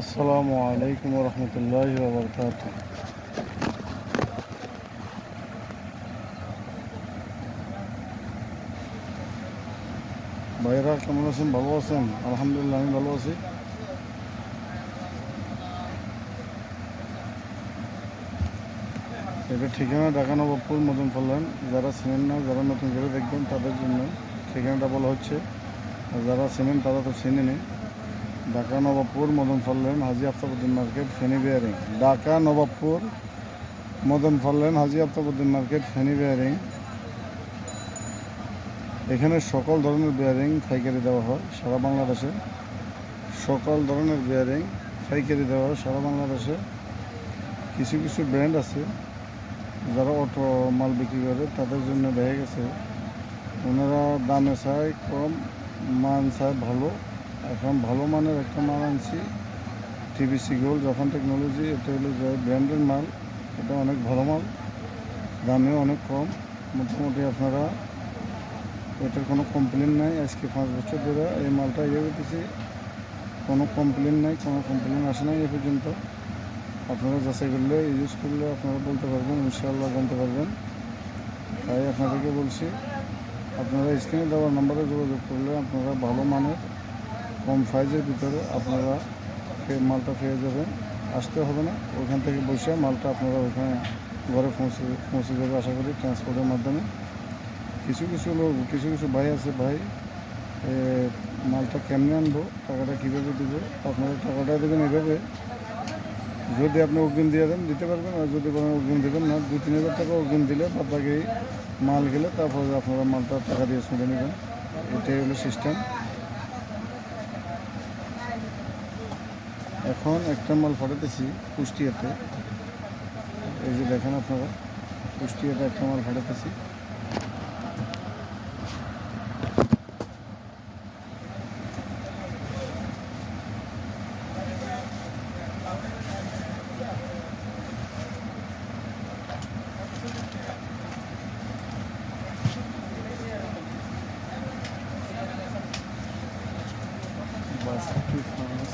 আসসালামু আলাইকুম রহমতুল্লাহ বরকাত ভাইরা, কেমন আছেন? ভালো আছেন? আলহামদুলিল্লাহ, আমি ভালো আছি। এটা ঠিকানা ঢাকা নবাবপুর মদন ফল্যান যারা চেনেন না, যারা নতুন করে দেখবেন, তাদের জন্য ঠিকানাটা বলা হচ্ছে। আর যারা চেনেন, তারা তো চেনে নেই। ঢাকা নবাবপুর মদন ফল্যান হাজি আফতাবুদ্দিন মার্কেট, ফেনি বিয়ারিং। ঢাকা নবাবপুর মদন ফল্যান হাজি আফতাবুদ্দিন মার্কেট, ফেনি বিয়ারিং। এখানে সকল ধরনের বিয়ারিং পাইকারি দেওয়া হয় সারা বাংলাদেশে। সকল ধরনের বিয়ারিং পাইকারি দেওয়া হয় সারা বাংলাদেশে। কিছু কিছু ব্র্যান্ড আছে যারা অটো মাল বিক্রি করে, তাদের জন্য দেখা গেছে। ওনারা দামে চায় কম, মান চায় ভালো। এখন ভালো মানের একটা মাল আনছি টিভিসি গোল্ড যখন টেকনোলজি এটা হলো যে ব্র্যান্ডের মাল, এটা অনেক ভালো মাল, দামেও অনেক কম, মোটামুটি আপনারা এটার কোনো কমপ্লেন নাই, আজকে পাঁচ বছর ধরে এই মালটা ইয়ে করতেছি, কোনো কমপ্লেন নাই, কোনো কমপ্লেন আসে নাই এ পর্যন্ত। আপনারা যাচাই করলে ইউজ করলে আপনারা বলতে পারবেন, ইনশাআল্লাহ জানতে পারবেন। তাই আপনাদেরকে বলছি, আপনারা স্ক্রিনে দেওয়ার নাম্বারে যোগাযোগ করলে আপনারা ভালো মানের কম প্রাইজের ভিতরে আপনারা মালটা পেয়ে যাবেন। আসতে হবে না। ওইখান থেকে বসে মালটা আপনারা ওখানে ঘরে পৌঁছে পৌঁছে যাবে আশা করি ট্রান্সপোর্টের মাধ্যমে। কিছু কিছু লোক, কিছু কিছু ভাই আছে ভাই মালটা কেমনে আনব, টাকাটা কীভাবে দেবো, আপনারা টাকাটা দেবেন এভাবে। যদি আপনি অগ্রিম দিয়ে দেন, দিতে পারবেন, আর যদি কোনো অগ্রিম দেবেন না দু তিন হাজার টাকা অগ্রিম দিলে বাদ মাল গেলে তারপরে আপনারা মালটা টাকা দিয়ে শুনে নেবেন। এটাই হলো সিস্টেম এখন একটা মাল ফাটাতেছি কুষ্টিয়াতে। এই যে দেখেন আপনারা কুষ্টিয়াতে একটা মাল ফাটাতেছি বাষট্টি পাঁচ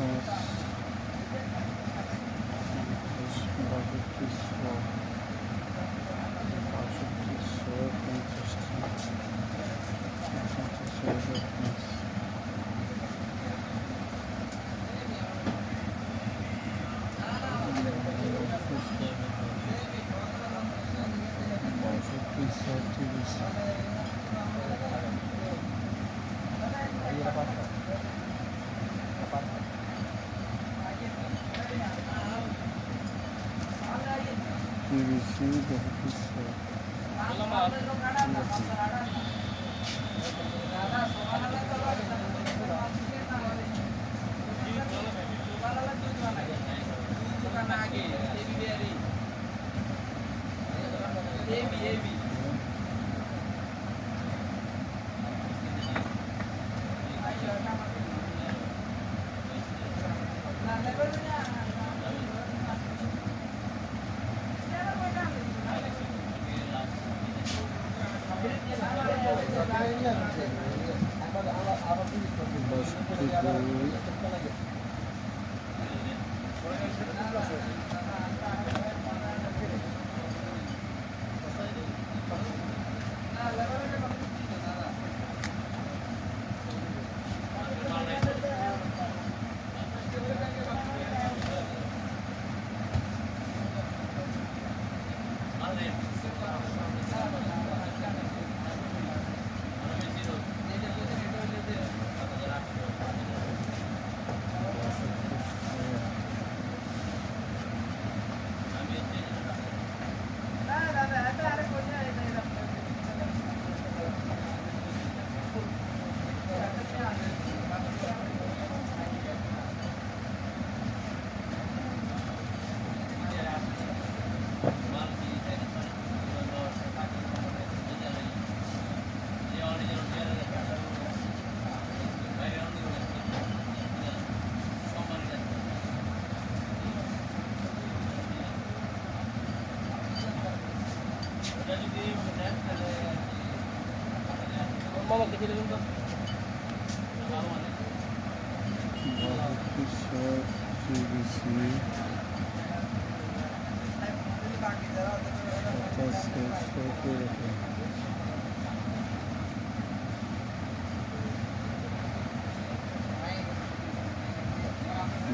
বাষট্টি পাঁচ বাষট্টি ছয় বাষট্টি ছয় পঞ্চাশটি পঞ্চাশ ছয় পাঁচ বাষট্টি ছয় তিরিশ তিরিশে বাষট্টি ছয় বাষট্টি দুই বাষট্টি ছয় তিরিশি সাতাশি সতেরো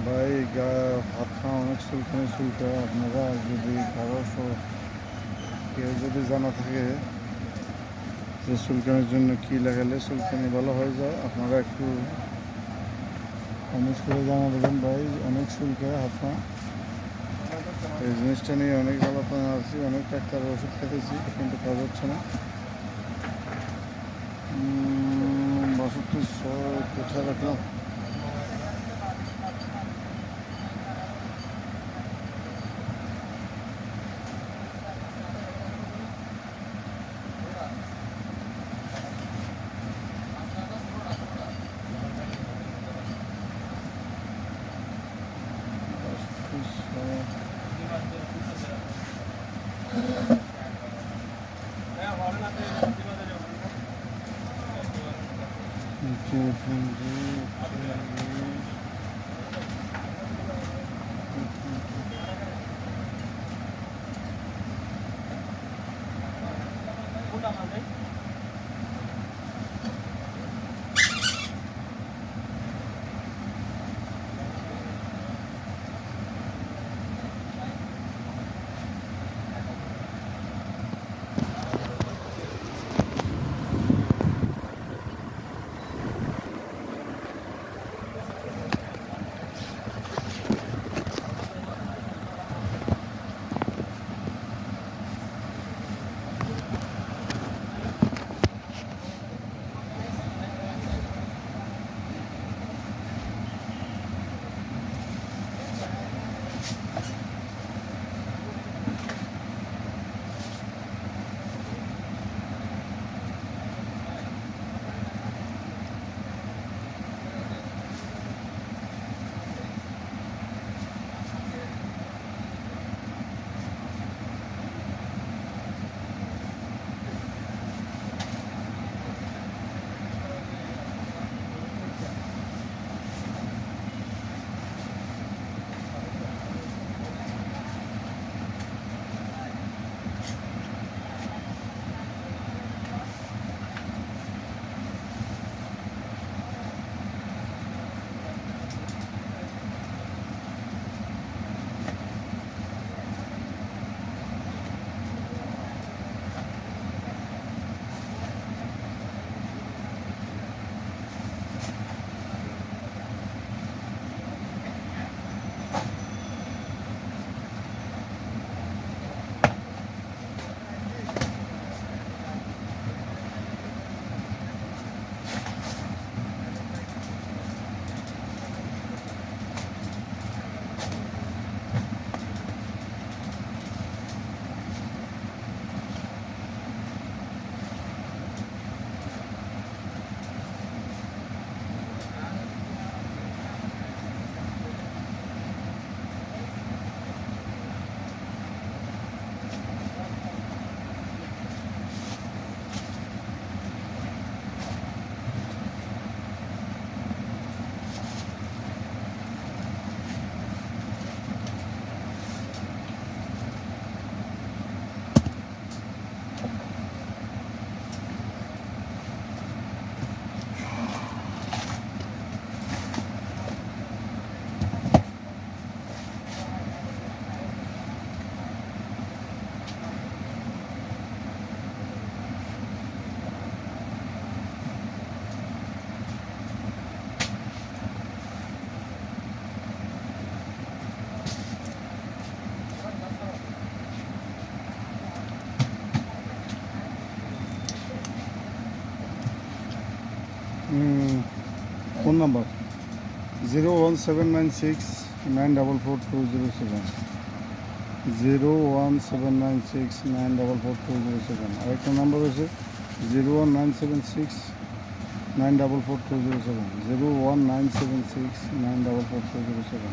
ভাই গা হাত পা অনেক চুলকানি চুলকা আপনারা যদি কারও কেউ যদি জানা থাকে যে চুলকানির জন্য কী লাগালে চুলকানি ভালো হয়ে যায়, আপনারা একটু কমেন্ট করে জানা দেবেন ভাই। অনেক চুলকায়, হাত পা। এই জিনিসটা নিয়ে অনেক আলোচনা আছি, অনেক ডাক্তারের ওষুধ খেতেছি, কিন্তু কাজ হচ্ছে না। বাষট্টি ছয় কোথায় রাখলাম? 九分钟十 phone number zero one seven nine six nine double four two zero seven zero one seven nine six nine double four two zero seven আরেকটা নাম্বার হচ্ছে zero one nine seven six nine double four two zero seven zero one nine seven six nine double four two zero seven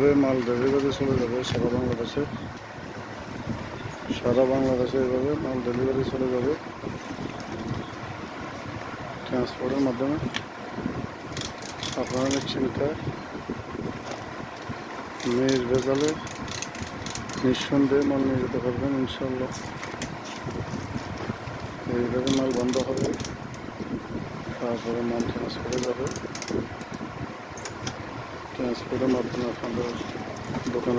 এইভাবে মাল delivery চলে যাবে, সারা বাংলাদেশে। সারা বাংলাদেশে এইভাবে মাল ডেলিভারি চলে যাবে ট্রান্সপোর্টের মাধ্যমে আপনারা নিশ্চিন্তায় মেয়ের ভেজালে নিঃসন্দেহে মাল নিয়ে যেতে পারবেন ইনশাল্লাহ এইভাবে মাল বন্ধ হবে, তারপরে মাল ট্রান্সফারে যাবে। ট্রান্সপোর্টের মাধ্যমে আপনাদের দোকানে